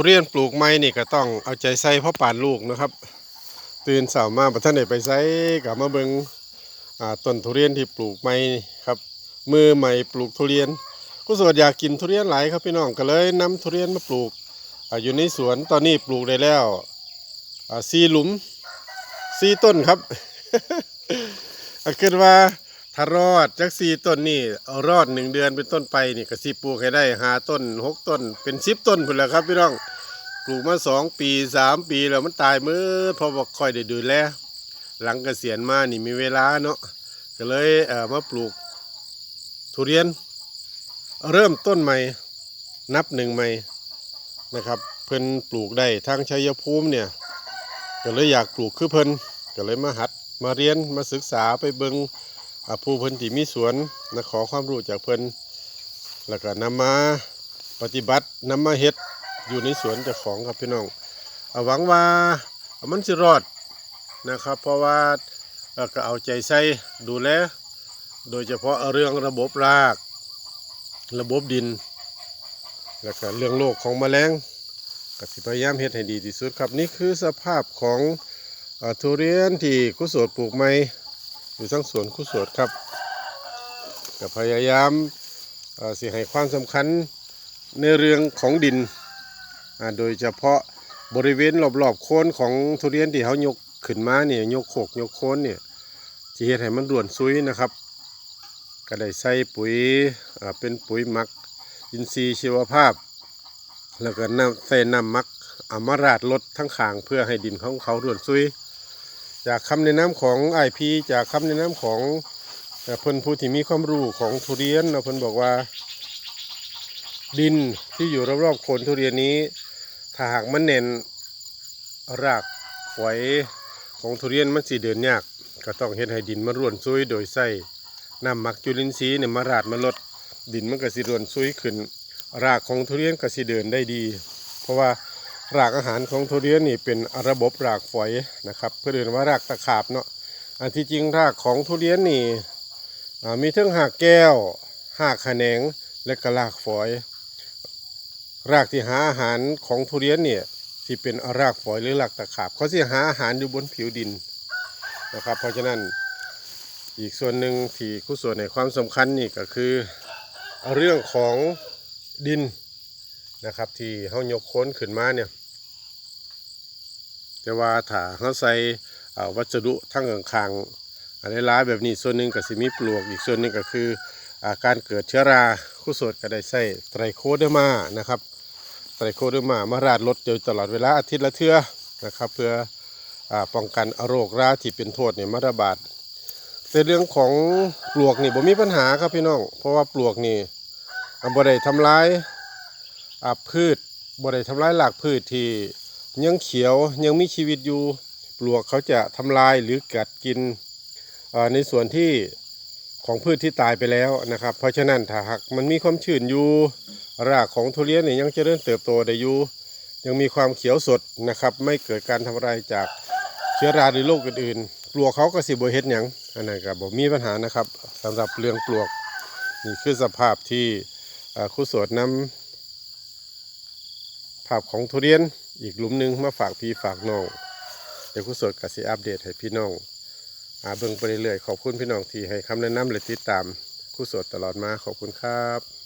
ทุเรียนปลูกไม้นี่ก็ต้องเอาใจใส่เพราะปานลูกนะครับ ตื่นเสาร์มาบัท่านได้ไปใส่กับมาเบิงต้นทุเรียนที่ปลูกไม้ครับ มือใหม่ปลูกทุเรียนกุศลอยากกินทุเรียนหลายครับพี่น้องก็เลยนำทุเรียนมาปลูกออยู่ในสวนตอนนี้ปลูกได้แล้วอ่าสี่หลุมสี่ต้นครับคิดว่า ถ้ารอดจากสี่ต้นนี่เอารอดหนึ่งเดือนเป็นต้นไปนี่ก็สิปลูกให้ได้หาต้นหกต้น เป็นสิบต้นพุ่นแหละครับพี่น้องปลูกมาสองปีสามปีแล้วมันตายมืดเพราะว่าค่อยได้ดูแลหลังเกษียณมานี่มีเวลาเนาะก็เลยเออมาปลูกทุเรียน เริ่มต้นใหม่ นับหนึ่งใหม่นะครับ เพิ่นปลูกได้ทางชัยภูมิเนี่ยก็เลยอยากปลูกคือเพิ่นก็เลยมาหัดมาเรียนมาศึกษาไปเบิง ผู้เพิ่นที่มีสวนนะขอความรู้จากเพิ่นแล้วก็นำมาปฏิบัตินำมาเฮ็ดอยู่ในสวนเจ้าของครับพี่น้องเอาหวังว่ามันจะรอดนะครับ เพราะว่าเอ่อก็เอาใจใส่ดูแลโดยเฉพาะเรื่องระบบราก ระบบดิน แล้วก็เรื่องโรคของแมลงก็สิพยายามเฮ็ดให้ดีที่สุดครับ นี่คือสภาพของอทุเรียนที่คุโสดปลูกใหม่ อยู่ทั้งสวนคุโสดครับก็พยายามเอ่อสิให้ความสำคัญในเรื่องของดิน โดยเฉพาะบริเวณรอบๆโคนของทุเรียนที่เขายกขึ้นมาเนี่ยยกโขกยกโคนเนี่ยจะเฮ็ดให้มันร่วนซุยนะครับ ก็ได้ใส่ปุ๋ยเป็นปุ๋ยมักอินทรีย์ชีวภาพ แล้วก็น้ำใส่น้ำมักอามาราดลดทั้งขางเพื่อให้ดินของเขาร่วนซุย จากคำแนะนำของไอพีจากคำแนะนำของเพิ่นผู้ที่มีความรู้ของทุเรียนเนะพิ่นบอกว่า ดินที่อยู่รอบๆโคนทุเรียนนี้ ถ้าหากมันเน่นรากฝอยของทุเรียนมันสีเดินยาก ก็ต้องเฮ็ดให้ดินมันร่วนซุยโดยใส่น้ำหมักจุลินทรีย์เนี่ยมาราดมาลดดินมันก็สิร่วนซุยขึ้น รากของทุเรียนก็สิเดินได้ดี เพราะว่า รากอาหารของทุเรียนนี่เป็นระบบรากฝอยนะครับ เพื่อเรียนว่ารากตะขาบเนาะอันที่จริงรากของทุเรียนนี่มีทั้งหากแก้วหากแหนงและก็รากฝอย รากที่หาอาหารของทุเรียนเนี่ยที่เป็นรากฝอยหรือรากตะขาบเขาสิหาอาหารอยู่บนผิวดินนะครับ เพราะฉะนั้นอีกส่วนหนึ่งที่คู่ส่วนในความสำคัญนี่ก็คือเรื่องของดินนะครับที่เขายกค้นขึ้นมาเนี่ย แต่ว่าถ้าเขาใส่วัสดุทั้งข้างๆอะไรร้ายแบบนี้ส่วนหนึ่งก็สิมีปลวกอีกส่วนหนึ่งก็คืออการเกิดเชื้อราคู่สดก็ได้ใส่ไตรโคเดอร์มานะครับไตรโคเดอร์มามาราดลดอยู่ตลอดเวลาอาทิตย์ละเทื่อนะครับเพื่ออป้องกันโรคราที่เป็นโทษเนี่ยมาระบาดแต่เรื่องของปลวกนี่ผมมีปัญหาครับพี่น้องเพราะว่าปลวกนี่อ่าบ่ได้ทำร้ายพืชบ่ได้ทำร้ายหลากพืชที่ ยังเขียวยังมีชีวิตอยู่ปลวกเขาจะทำลายหรือกัดกินในส่วนที่ของพืชที่ตายไปแล้วนะครับ เพราะฉะนั้นถ้าหากมันมีความชื้นอยู่รากของทุเรียนเนี่ยยังจะเริญเติบโตได้อยู่ยังมีความเขียวสดนะครับ ไม่เกิดการทำลายจากเชื้อราหรือโรคอื่นๆ ปลวกเขาก็สิบเฮ็ดหยังอันนั้นก็บ่มีปัญหานะครับสำหรับเรื่องปลวกนี่คือสภาพที่ครูสวดน้ำภาพของทุเรียน อีกหลุมหนึ่งมาฝากพี่ฝากน้องเดี๋ยวคุณสดก็สิอัปเดตให้พี่น้องอาเบิ่งไปเรื่อยๆขอบคุณพี่น้องที่ให้คำแนะนำและติดตามคุณสดตลอดมาขอบคุณครับ